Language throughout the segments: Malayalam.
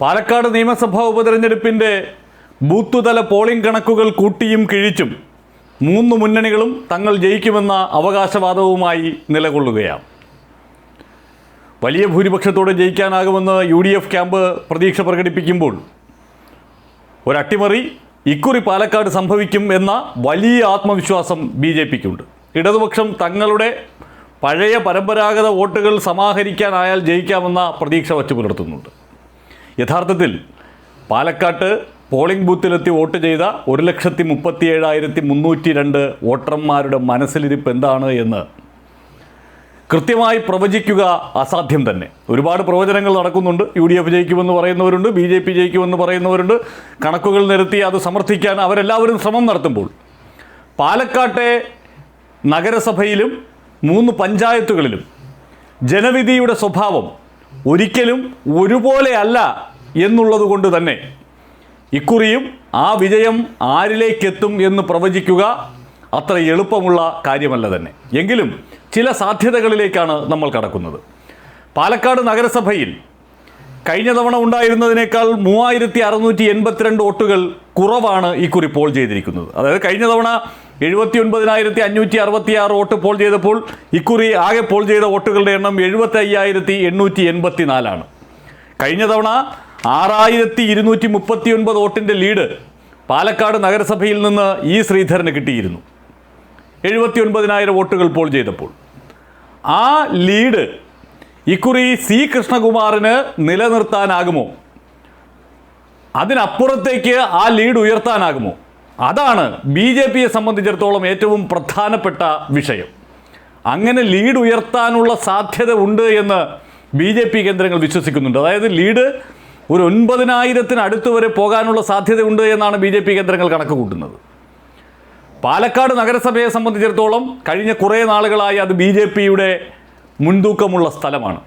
പാലക്കാട് നിയമസഭാ ഉപതെരഞ്ഞെടുപ്പിന്റെ ബൂത്തുതല പോളിംഗ് കണക്കുകൾ കൂട്ടിയും കിഴിച്ചും മൂന്ന് മുന്നണികളും തങ്ങൾ ജയിക്കുമെന്ന അവകാശവാദവുമായി നിലകൊള്ളുകയാണ്. വലിയ ഭൂരിപക്ഷത്തോടെ ജയിക്കാനാകുമെന്ന് യു ഡി എഫ് ക്യാമ്പ് പ്രതീക്ഷ പ്രകടിപ്പിക്കുമ്പോൾ ഒരട്ടിമറി ഇക്കുറി പാലക്കാട് സംഭവിക്കും എന്ന വലിയ ആത്മവിശ്വാസം ബി ജെ പിക്കുണ്ട്. ഇടതുപക്ഷം തങ്ങളുടെ പഴയ പരമ്പരാഗത വോട്ടുകൾ സമാഹരിക്കാനായാൽ ജയിക്കാമെന്ന പ്രതീക്ഷ വച്ചു പുലർത്തുന്നുണ്ട്. യഥാർത്ഥത്തിൽ പാലക്കാട്ട് പോളിംഗ് ബൂത്തിലെത്തി വോട്ട് ചെയ്ത ഒരു ലക്ഷത്തി മുപ്പത്തി ഏഴായിരത്തി മുന്നൂറ്റി രണ്ട് വോട്ടർമാരുടെ മനസ്സിലിരിപ്പ് എന്താണ് എന്ന് കൃത്യമായി പ്രവചിക്കുക അസാധ്യം തന്നെ. ഒരുപാട് പ്രവചനങ്ങൾ നടക്കുന്നുണ്ട്. യു ഡി എഫ് ജയിക്കുമെന്ന് പറയുന്നവരുണ്ട്. ബി ജെ പി ജയിക്കുമെന്ന് പറയുന്നവരുണ്ട്. കണക്കുകൾ നിരത്തി അത് സമർത്ഥിക്കാൻ അവരെല്ലാവരും ശ്രമം നടത്തുമ്പോൾ പാലക്കാട്ടെ നഗരസഭയിലും മൂന്ന് പഞ്ചായത്തുകളിലും ജനവിധിയുടെ സ്വഭാവം ഒരിക്കലും ഒരുപോലെ അല്ല എന്നുള്ളത് കൊണ്ട് തന്നെ ഇക്കുറിയും ആ വിജയം ആരിലേക്കെത്തും എന്ന് പ്രവചിക്കുക അത്ര എളുപ്പമുള്ള കാര്യമല്ല തന്നെ. എങ്കിലും ചില സാധ്യതകളിലേക്കാണ് നമ്മൾ കടക്കുന്നത്. പാലക്കാട് നഗരസഭയിൽ കഴിഞ്ഞ തവണ ഉണ്ടായിരുന്നതിനേക്കാൾ മൂവായിരത്തി അറുന്നൂറ്റി എൺപത്തിരണ്ട് വോട്ടുകൾ കുറവാണ് ഇക്കുറി പോൾ ചെയ്തിരിക്കുന്നത്. അതായത് കഴിഞ്ഞ തവണ എഴുപത്തി ഒൻപതിനായിരത്തി അഞ്ഞൂറ്റി അറുപത്തി ആറ് വോട്ട് പോൾ ചെയ്തപ്പോൾ ഇക്കുറി ആകെ പോൾ ചെയ്ത വോട്ടുകളുടെ എണ്ണം എഴുപത്തി അയ്യായിരത്തി എണ്ണൂറ്റി എൺപത്തി നാലാണ് കഴിഞ്ഞ തവണ ആറായിരത്തി ഇരുന്നൂറ്റി മുപ്പത്തി ഒൻപത് വോട്ടിന്റെ ലീഡ് പാലക്കാട് നഗരസഭയിൽ നിന്ന് ഇ ശ്രീധരന് കിട്ടിയിരുന്നു. എഴുപത്തി ഒൻപതിനായിരം വോട്ടുകൾ പോൾ ചെയ്തപ്പോൾ. ആ ലീഡ് ഇക്കുറി സി കൃഷ്ണകുമാറിന് നിലനിർത്താനാകുമോ? അതിനപ്പുറത്തേക്ക് ആ ലീഡ് ഉയർത്താനാകുമോ? അതാണ് ബി ജെ പിയെ സംബന്ധിച്ചിടത്തോളം ഏറ്റവും പ്രധാനപ്പെട്ട വിഷയം. അങ്ങനെ ലീഡ് ഉയർത്താനുള്ള സാധ്യത ഉണ്ട് എന്ന് ബി ജെ പി കേന്ദ്രങ്ങൾ വിശ്വസിക്കുന്നുണ്ട്. അതായത് ലീഡ് ഒരു ഒൻപതിനായിരത്തിന് അടുത്ത് വരെ പോകാനുള്ള സാധ്യതയുണ്ട് എന്നാണ് ബി ജെ പി കേന്ദ്രങ്ങൾ കണക്ക് കൂട്ടുന്നത് പാലക്കാട് നഗരസഭയെ സംബന്ധിച്ചിടത്തോളം കഴിഞ്ഞ കുറേ നാളുകളായി അത് ബി ജെ പിയുടെ മുൻതൂക്കമുള്ള സ്ഥലമാണ്.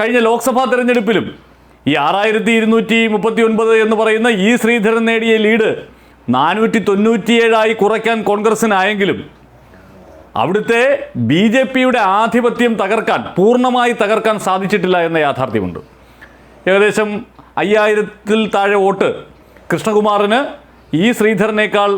കഴിഞ്ഞ ലോക്സഭാ തെരഞ്ഞെടുപ്പിലും ഈ ആറായിരത്തി ഇരുന്നൂറ്റി മുപ്പത്തി ഒൻപത് എന്ന് പറയുന്ന ഈ ശ്രീധരൻ നേടിയ ലീഡ് നാനൂറ്റി തൊണ്ണൂറ്റിയേഴായി കുറയ്ക്കാൻ കോൺഗ്രസിനായെങ്കിലും അവിടുത്തെ ബി ജെ പിയുടെ ആധിപത്യം തകർക്കാൻ പൂർണമായി തകർക്കാൻ സാധിച്ചിട്ടില്ല എന്ന യാഥാർത്ഥ്യമുണ്ട്. ഏകദേശം അയ്യായിരത്തിൽ താഴെ വോട്ട് കൃഷ്ണകുമാറിന് ഈ ശ്രീധരനേക്കാൾ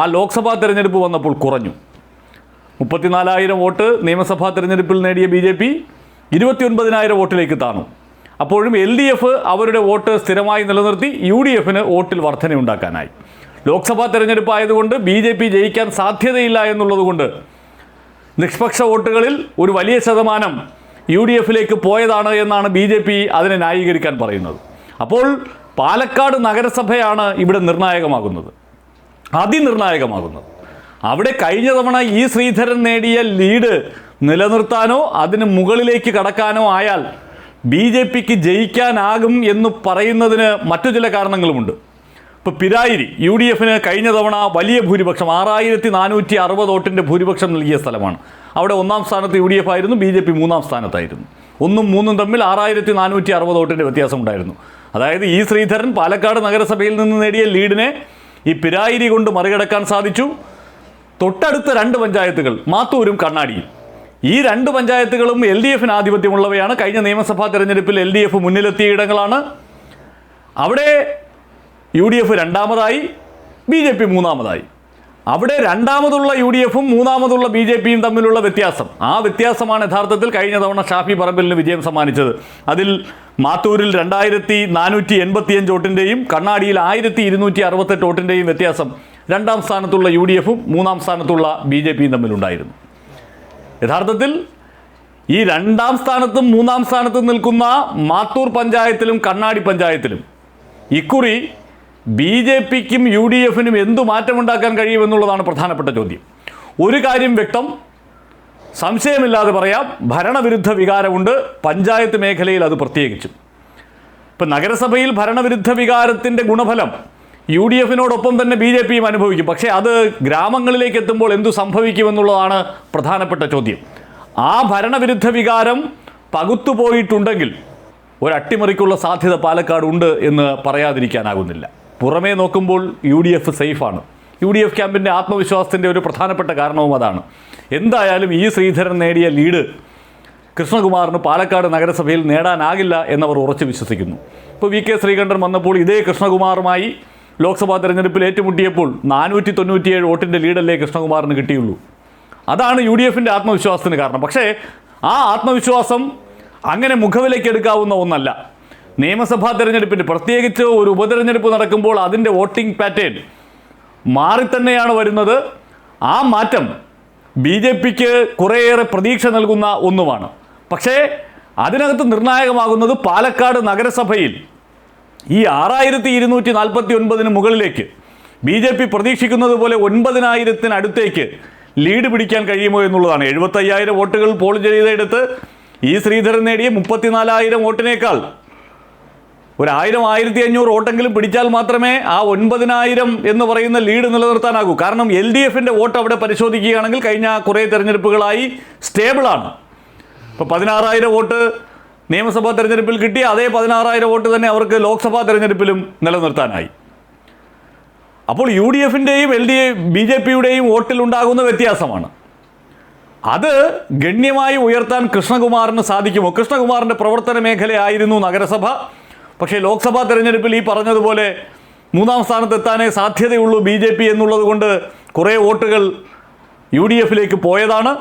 ആ ലോക്സഭാ തെരഞ്ഞെടുപ്പ് വന്നപ്പോൾ കുറഞ്ഞു. മുപ്പത്തിനാലായിരം വോട്ട് നിയമസഭാ തെരഞ്ഞെടുപ്പിൽ നേടിയ ബി ജെ പി ഇരുപത്തിയൊൻപതിനായിരം വോട്ടിലേക്ക് താണു. അപ്പോഴും എൽ ഡി എഫ് അവരുടെ വോട്ട് സ്ഥിരമായി നിലനിർത്തി യു ഡി എഫിന് വോട്ടിൽ വർധനയുണ്ടാക്കാനായി. ലോക്സഭാ തെരഞ്ഞെടുപ്പ് ആയതുകൊണ്ട് ബി ജെ പി ജയിക്കാൻ സാധ്യതയില്ല എന്നുള്ളതുകൊണ്ട് നിഷ്പക്ഷ വോട്ടുകളിൽ ഒരു വലിയ ശതമാനം യു ഡി എഫിലേക്ക് പോയതാണ് എന്നാണ് ബി ജെ പി അതിനെ ന്യായീകരിക്കാൻ പറയുന്നത്. അപ്പോൾ പാലക്കാട് നഗരസഭയാണ് ഇവിടെ നിർണായകമാകുന്നത്. അതിനിർണായകമാകുന്നത്. അവിടെ കഴിഞ്ഞ തവണ ഈ ശ്രീധരൻ നേടിയ ലീഡ് നിലനിർത്താനോ അതിന് മുകളിലേക്ക് കടക്കാനോ ആയാൽ ബി ജെ പിക്ക് ജയിക്കാനാകും എന്ന് പറയുന്നതിന് മറ്റു ചില കാരണങ്ങളുമുണ്ട്. ഇപ്പോൾ പിരായിരി യു ഡി എഫിന് കഴിഞ്ഞ തവണ വലിയ ഭൂരിപക്ഷം ആറായിരത്തി നാനൂറ്റി അറുപത് വോട്ടിന്റെ ഭൂരിപക്ഷം നൽകിയ സ്ഥലമാണ്. അവിടെ ഒന്നാം സ്ഥാനത്ത് യു ഡി എഫ് ആയിരുന്നു ബി ജെ പി മൂന്നാം സ്ഥാനത്തായിരുന്നു. ഒന്നും മൂന്നും തമ്മിൽ ആറായിരത്തി നാനൂറ്റി അറുപത് വോട്ടിന്റെ വ്യത്യാസം ഉണ്ടായിരുന്നു. അതായത് ഈ ശ്രീധരൻ പാലക്കാട് നഗരസഭയിൽ നിന്ന് നേടിയ ലീഡിനെ ഈ പിരായിരി കൊണ്ട് മറികടക്കാൻ സാധിച്ചു. തൊട്ടടുത്ത രണ്ട് പഞ്ചായത്തുകൾ മാത്തൂരും കണ്ണാടിയും ഈ രണ്ട് പഞ്ചായത്തുകളും എൽ ഡി എഫിന് ആധിപത്യമുള്ളവയാണ്. കഴിഞ്ഞ നിയമസഭാ തെരഞ്ഞെടുപ്പിൽ എൽ ഡി എഫ് മുന്നിലെത്തിയ ഇടങ്ങളാണ്. അവിടെ യു ഡി എഫ് രണ്ടാമതായി ബി ജെ പി മൂന്നാമതായി. അവിടെ രണ്ടാമതുള്ള യു ഡി എഫും മൂന്നാമതുള്ള ബി ജെ പിയും തമ്മിലുള്ള വ്യത്യാസം. ആ വ്യത്യാസമാണ് യഥാർത്ഥത്തിൽ കഴിഞ്ഞ തവണ ഷാഫി പറമ്പലിന് വിജയം സമ്മാനിച്ചത്. അതിൽ മാത്തൂരിൽ രണ്ടായിരത്തി നാനൂറ്റി എൺപത്തിയഞ്ച് വോട്ടിന്റെയും കണ്ണാടിയിൽ ആയിരത്തി ഇരുന്നൂറ്റി അറുപത്തെട്ട് വോട്ടിന്റെയും വ്യത്യാസം രണ്ടാം സ്ഥാനത്തുള്ള യു ഡി എഫും മൂന്നാം സ്ഥാനത്തുള്ള ബി ജെ പിയും തമ്മിലുണ്ടായിരുന്നു. യഥാർത്ഥത്തിൽ ഈ രണ്ടാം സ്ഥാനത്തും മൂന്നാം സ്ഥാനത്തും നിൽക്കുന്ന മാത്തൂർ പഞ്ചായത്തിലും കണ്ണാടി പഞ്ചായത്തിലും ഇക്കുറി ബി ജെ പിക്കും യു ഡി എഫിനും എന്തു മാറ്റമുണ്ടാക്കാൻ കഴിയുമെന്നുള്ളതാണ് പ്രധാനപ്പെട്ട ചോദ്യം. ഒരു കാര്യം വ്യക്തം. സംശയമില്ലാതെ പറയാം. ഭരണവിരുദ്ധ വികാരമുണ്ട്. പഞ്ചായത്ത് മേഖലയിൽ അത് പ്രത്യേകിച്ചും. ഇപ്പം നഗരസഭയിൽ ഭരണവിരുദ്ധ വികാരത്തിന്റെ ഗുണഫലം യു ഡി എഫിനോടൊപ്പം തന്നെ ബി ജെ പിയും അനുഭവിക്കും. പക്ഷേ അത് ഗ്രാമങ്ങളിലേക്ക് എത്തുമ്പോൾ എന്തു സംഭവിക്കുമെന്നുള്ളതാണ് പ്രധാനപ്പെട്ട ചോദ്യം. ആ ഭരണവിരുദ്ധ വികാരം പകുത്തുപോയിട്ടുണ്ടെങ്കിൽ ഒരു അട്ടിമറിക്കുള്ള സാധ്യത പാലക്കാട് ഉണ്ട് എന്ന് പറയാതിരിക്കാനാകുന്നില്ല. പുറമേ നോക്കുമ്പോൾ യു ഡി എഫ് സേഫാണ്. യു ഡി എഫ് ക്യാമ്പിന്റെ ആത്മവിശ്വാസത്തിന്റെ ഒരു പ്രധാനപ്പെട്ട കാരണവും അതാണ്. എന്തായാലും ഈ ശ്രീധരൻ നേടിയ ലീഡ് കൃഷ്ണകുമാറിന് പാലക്കാട് നഗരസഭയിൽ നേടാനാകില്ല എന്നവർ ഉറച്ചു വിശ്വസിക്കുന്നു. ഇപ്പോൾ വി കെ ശ്രീകണ്ഠൻ വന്നപ്പോൾ ഇതേ കൃഷ്ണകുമാറുമായി ലോക്സഭാ തെരഞ്ഞെടുപ്പിൽ ഏറ്റുമുട്ടിയപ്പോൾ നാനൂറ്റി തൊണ്ണൂറ്റിയേഴ് വോട്ടിന്റെ ലീഡല്ലേ കൃഷ്ണകുമാറിന് കിട്ടിയുള്ളൂ. അതാണ് യു ഡി എഫിന്റെ ആത്മവിശ്വാസത്തിന് കാരണം. പക്ഷേ ആ ആത്മവിശ്വാസം അങ്ങനെ മുഖവിലേക്ക് എടുക്കാവുന്ന ഒന്നല്ല. നിയമസഭാ തെരഞ്ഞെടുപ്പിന് പ്രത്യേകിച്ച് ഒരു ഉപതെരഞ്ഞെടുപ്പ് നടക്കുമ്പോൾ അതിന്റെ വോട്ടിംഗ് പാറ്റേൺ മാറി തന്നെയാണ് വരുന്നത്. ആ മാറ്റം ബി ജെ പിക്ക് കുറേയേറെ പ്രതീക്ഷ നൽകുന്ന ഒന്നുമാണ്. പക്ഷേ അതിനകത്ത് നിർണായകമാകുന്നത് പാലക്കാട് നഗരസഭയിൽ ഈ ആറായിരത്തി ഇരുന്നൂറ്റി നാൽപ്പത്തി ഒൻപതിന് മുകളിലേക്ക് ബി ജെ പി പ്രതീക്ഷിക്കുന്നത് പോലെ ഒൻപതിനായിരത്തിനടുത്തേക്ക് ലീഡ് പിടിക്കാൻ കഴിയുമോ എന്നുള്ളതാണ്. എഴുപത്തയ്യായിരം വോട്ടുകൾ പോൾ ചെയ്തെടുത്ത് ഈ ശ്രീധരൻ നേടിയ മുപ്പത്തിനാലായിരം വോട്ടിനേക്കാൾ ഒരു ആയിരം ആയിരത്തി അഞ്ഞൂറ് വോട്ടെങ്കിലും പിടിച്ചാൽ മാത്രമേ ആ ഒൻപതിനായിരം എന്ന് പറയുന്ന ലീഡ് നിലനിർത്താനാകൂ. കാരണം എൽ ഡി എഫിന്റെ വോട്ട് അവിടെ പരിശോധിക്കുകയാണെങ്കിൽ കഴിഞ്ഞ കുറേ തെരഞ്ഞെടുപ്പുകളായി സ്റ്റേബിളാണ്. ഇപ്പോൾ പതിനാറായിരം വോട്ട് നിയമസഭാ തെരഞ്ഞെടുപ്പിൽ കിട്ടി അതേ പതിനാറായിരം വോട്ട് തന്നെ അവർക്ക് ലോക്സഭാ തെരഞ്ഞെടുപ്പിലും നിലനിർത്താനായി. അപ്പോൾ യു ഡി എഫിന്റെയും എൽ ഡി ബി ജെ പിയുടെയും വോട്ടിലുണ്ടാകുന്ന വ്യത്യാസമാണ്. അത് ഗണ്യമായി ഉയർത്താൻ കൃഷ്ണകുമാറിന് സാധിക്കുമോ? കൃഷ്ണകുമാറിന്റെ പ്രവർത്തന മേഖലയായിരുന്നു നഗരസഭ. പക്ഷേ ലോക്സഭാ തെരഞ്ഞെടുപ്പിൽ ഈ പറഞ്ഞതുപോലെ മൂന്നാം സ്ഥാനത്തെത്താനേ സാധ്യതയുള്ളൂ ബി ജെ പി എന്നുള്ളത് കൊണ്ട് കുറേ വോട്ടുകൾ യു ഡി എഫിലേക്ക് പോയതാണ്.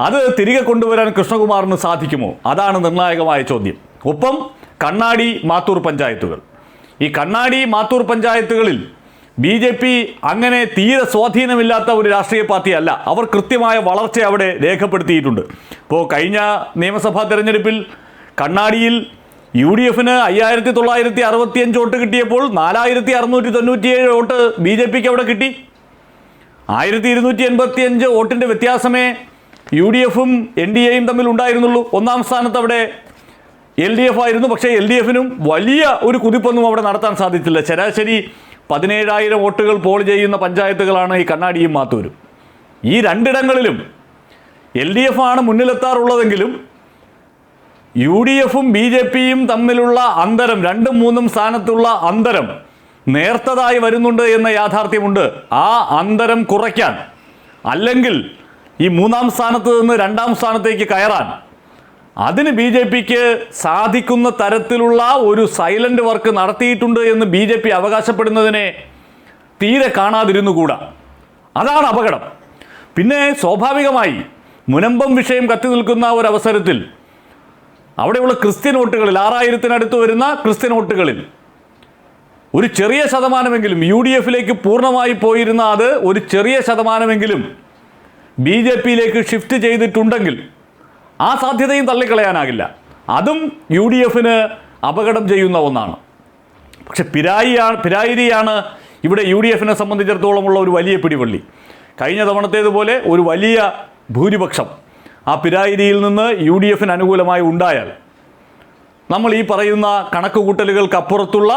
അത് തിരികെ കൊണ്ടുവരാൻ കൃഷ്ണകുമാറിന് സാധിക്കുമോ? അതാണ് നിർണായകമായ ചോദ്യം. ഒപ്പം കണ്ണാടി മാത്തൂർ പഞ്ചായത്തുകൾ. ഈ കണ്ണാടി മാത്തൂർ പഞ്ചായത്തുകളിൽ ബി ജെ പി അങ്ങനെ തീരെ സ്വാധീനമില്ലാത്ത ഒരു രാഷ്ട്രീയ പാർട്ടിയല്ല. അവർ കൃത്യമായ വളർച്ച അവിടെ രേഖപ്പെടുത്തിയിട്ടുണ്ട്. ഇപ്പോൾ കഴിഞ്ഞ നിയമസഭാ തെരഞ്ഞെടുപ്പിൽ കണ്ണാടിയിൽ യു ഡി എഫിന് അയ്യായിരത്തി തൊള്ളായിരത്തി അറുപത്തിയഞ്ച് വോട്ട് കിട്ടിയപ്പോൾ നാലായിരത്തി അറുന്നൂറ്റി തൊണ്ണൂറ്റിയേഴ് വോട്ട് ബി ജെ പിക്ക് അവിടെ കിട്ടി. ആയിരത്തി ഇരുന്നൂറ്റി എൺപത്തി അഞ്ച് വോട്ടിന്റെ വ്യത്യാസമേ യു ഡി എഫും എൻ ഡി എയും തമ്മിൽ ഉണ്ടായിരുന്നുള്ളൂ. ഒന്നാം സ്ഥാനത്ത് അവിടെ എൽ ഡി എഫ് ആയിരുന്നു. പക്ഷേ എൽ ഡി എഫിനും വലിയ ഒരു കുതിപ്പൊന്നും അവിടെ നടത്താൻ സാധിച്ചില്ല. ശരാശരി പതിനേഴായിരം വോട്ടുകൾ പോൾ ചെയ്യുന്ന പഞ്ചായത്തുകളാണ് ഈ കണ്ണാടിയും മാത്തൂരും. ഈ രണ്ടിടങ്ങളിലും എൽ ഡി എഫ് ആണ് മുന്നിലെത്താറുള്ളതെങ്കിലും യു ഡി എഫും ബി ജെ പിയും തമ്മിലുള്ള അന്തരം രണ്ടും മൂന്നും സ്ഥാനത്തുള്ള അന്തരം നേർത്തതായി വരുന്നുണ്ട് എന്ന യാഥാർത്ഥ്യമുണ്ട്. ആ അന്തരം കുറയ്ക്കാൻ അല്ലെങ്കിൽ ഈ മൂന്നാം സ്ഥാനത്ത് നിന്ന് രണ്ടാം സ്ഥാനത്തേക്ക് കയറാൻ അതിന് ബി ജെ പിക്ക് സാധിക്കുന്ന തരത്തിലുള്ള ഒരു സൈലന്റ് വർക്ക് നടത്തിയിട്ടുണ്ട് എന്ന് ബി ജെ പി അവകാശപ്പെടുന്നതിനെ തീരെ കാണാതിരുന്നുകൂടാ. അതാണ് അപകടം. പിന്നെ സ്വാഭാവികമായി മുനമ്പം വിഷയം കത്തി നിൽക്കുന്ന ഒരവസരത്തിൽ അവിടെയുള്ള ക്രിസ്ത്യൻ വോട്ടുകളിൽ ആറായിരത്തിനടുത്ത് വരുന്ന ക്രിസ്ത്യൻ വോട്ടുകളിൽ ഒരു ചെറിയ ശതമാനമെങ്കിലും യു ഡി എഫിലേക്ക് പൂർണമായി പോയിരുന്ന അത് ഒരു ചെറിയ ശതമാനമെങ്കിലും ബി ജെ പിയിലേക്ക് ഷിഫ്റ്റ് ചെയ്തിട്ടുണ്ടെങ്കിൽ ആ സാധ്യതയും തള്ളിക്കളയാനാകില്ല. അതും യു ഡി എഫിന് അപകടം ചെയ്യുന്ന ഒന്നാണ്. പക്ഷെ പിരായിയാണ് പിരായിരിയാണ് ഇവിടെ യു ഡി എഫിനെ സംബന്ധിച്ചിടത്തോളമുള്ള ഒരു വലിയ പിടിവള്ളി. കഴിഞ്ഞ തവണത്തേതുപോലെ ഒരു വലിയ ഭൂരിപക്ഷം ആ പിരായിരിയിൽ നിന്ന് യു ഡി എഫിന് അനുകൂലമായി ഉണ്ടായാൽ നമ്മൾ ഈ പറയുന്ന കണക്കുകൂട്ടലുകൾക്കപ്പുറത്തുള്ള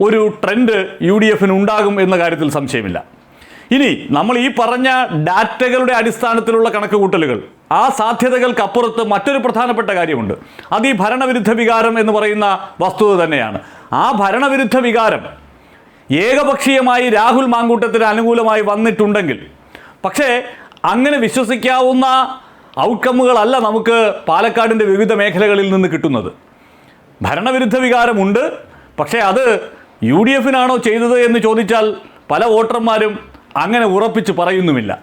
ഒരു ട്രെൻഡ് യു ഡി എഫിന് ഉണ്ടാകും എന്ന കാര്യത്തിൽ സംശയമില്ല. ഇനി നമ്മൾ ഈ പറഞ്ഞ ഡാറ്റകളുടെ അടിസ്ഥാനത്തിലുള്ള കണക്കുകൂട്ടലുകൾ ആ സാധ്യതകൾക്കപ്പുറത്ത് മറ്റൊരു പ്രധാനപ്പെട്ട കാര്യമുണ്ട്. അത് ഈ ഭരണവിരുദ്ധ വികാരം എന്ന് പറയുന്ന വസ്തുത തന്നെയാണ്. ആ ഭരണവിരുദ്ധ വികാരം ഏകപക്ഷീയമായി രാഹുൽ മാങ്കൂട്ടത്തിന് അനുകൂലമായി വന്നിട്ടുണ്ടെങ്കിൽ പക്ഷേ അങ്ങനെ വിശ്വസിക്കാവുന്ന ഔട്ട്കമ്മുകളല്ല നമുക്ക് പാലക്കാടിന്റെ വിവിധ മേഖലകളിൽ നിന്ന് കിട്ടുന്നത്. ഭരണവിരുദ്ധ വികാരമുണ്ട്. പക്ഷേ അത് യു ഡി എഫിനാണോ ചെയ്തത് എന്ന് ചോദിച്ചാൽ പല വോട്ടർമാരും അങ്ങനെ ഉറപ്പിച്ച് പറയുന്നുമില്ല.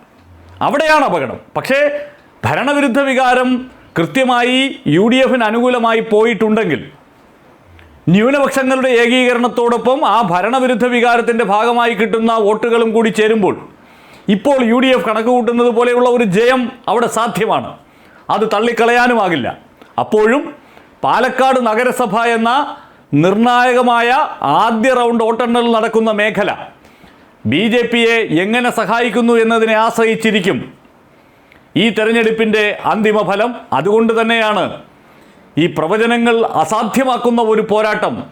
അവിടെയാണ് അപകടം. പക്ഷേ ഭരണവിരുദ്ധ വികാരം കൃത്യമായി യു ഡി എഫിന് അനുകൂലമായി പോയിട്ടുണ്ടെങ്കിൽ ന്യൂനപക്ഷങ്ങളുടെ ഏകീകരണത്തോടൊപ്പം ആ ഭരണവിരുദ്ധ വികാരത്തിന്റെ ഭാഗമായി കിട്ടുന്ന വോട്ടുകളും കൂടി ചേരുമ്പോൾ ഇപ്പോൾ യു ഡി എഫ് കണക്ക് കൂട്ടുന്നത് പോലെയുള്ള ഒരു ജയം അവിടെ സാധ്യമാണ്. അത് തള്ളിക്കളയാനുമാകില്ല അപ്പോഴും പാലക്കാട് നഗരസഭ എന്ന നിർണായകമായ ആദ്യ റൗണ്ട് വോട്ടെണ്ണൽ നടക്കുന്ന മേഖല ബി ജെ പിയെ എങ്ങനെ സഹായിക്കുന്നു എന്നതിനെ ആശ്രയിച്ചിരിക്കും. ഈ തെരഞ്ഞെടുപ്പിന്റെ അന്തിമഫലം അതുകൊണ്ട് തന്നെയാണ്. ഈ പ്രവചനങ്ങൾ അസാധ്യമാക്കുന്ന ഒരു പോരാട്ടം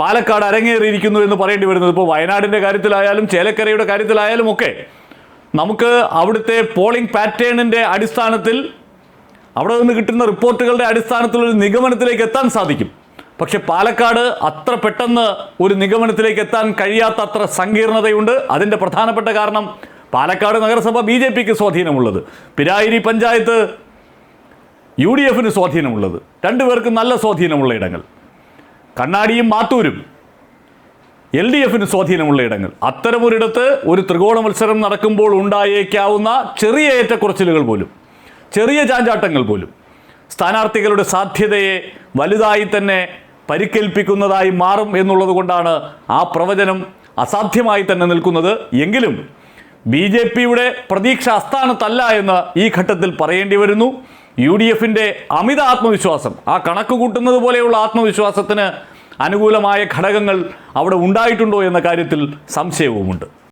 പാലക്കാട് അരങ്ങേറിയിരിക്കുന്നു എന്ന് പറയേണ്ടി വരുന്നത്. ഇപ്പോൾ വയനാടിന്റെ കാര്യത്തിലായാലും ചേലക്കരയുടെ കാര്യത്തിലായാലും ഒക്കെ നമുക്ക് അവിടുത്തെ പോളിംഗ് പാറ്റേണിന്റെ അടിസ്ഥാനത്തിൽ അവിടെ നിന്ന് കിട്ടുന്ന റിപ്പോർട്ടുകളുടെ അടിസ്ഥാനത്തിൽ ഒരു നിഗമനത്തിലേക്ക് എത്താൻ സാധിക്കും. പക്ഷെ പാലക്കാട് അത്ര പെട്ടെന്ന് ഒരു നിഗമനത്തിലേക്ക് എത്താൻ കഴിയാത്ത അത്ര സങ്കീർണതയുണ്ട്. അതിന്റെ പ്രധാനപ്പെട്ട കാരണം പാലക്കാട് നഗരസഭ ബി ജെ പിക്ക് സ്വാധീനമുള്ളത്. പിരായിരി പഞ്ചായത്ത് യു ഡി എഫിന് സ്വാധീനമുള്ളത്. രണ്ടുപേർക്കും നല്ല സ്വാധീനമുള്ള ഇടങ്ങൾ. കണ്ണാടിയും മാത്തൂരും. എൽ ഡി എഫിന് സ്വാധീനമുള്ള ഇടങ്ങൾ. അത്തരമൊരിടത്ത് ഒരു ത്രികോണ മത്സരം നടക്കുമ്പോൾ ഉണ്ടായേക്കാവുന്ന ചെറിയ ഏറ്റക്കുറച്ചിലുകൾ പോലും ചെറിയ ചാഞ്ചാട്ടങ്ങൾ പോലും സ്ഥാനാർത്ഥികളുടെ സാധ്യതയെ വലുതായി തന്നെ പരിക്കേൽപ്പിക്കുന്നതായി മാറും എന്നുള്ളത് കൊണ്ടാണ് ആ പ്രവചനം അസാധ്യമായി തന്നെ നിൽക്കുന്നത്. എങ്കിലും ബി ജെ പിയുടെ പ്രതീക്ഷ അസ്ഥാനത്തല്ല എന്ന് ഈ ഘട്ടത്തിൽ പറയേണ്ടി വരുന്നു. യു ഡി എഫിന്റെ അമിത ആത്മവിശ്വാസം ആ കണക്ക് കൂട്ടുന്നത് പോലെയുള്ള ആത്മവിശ്വാസത്തിന് അനുകൂലമായ ഘടകങ്ങൾ അവിടെ ഉണ്ടായിട്ടുണ്ടോ എന്ന കാര്യത്തിൽ സംശയവുമുണ്ട്.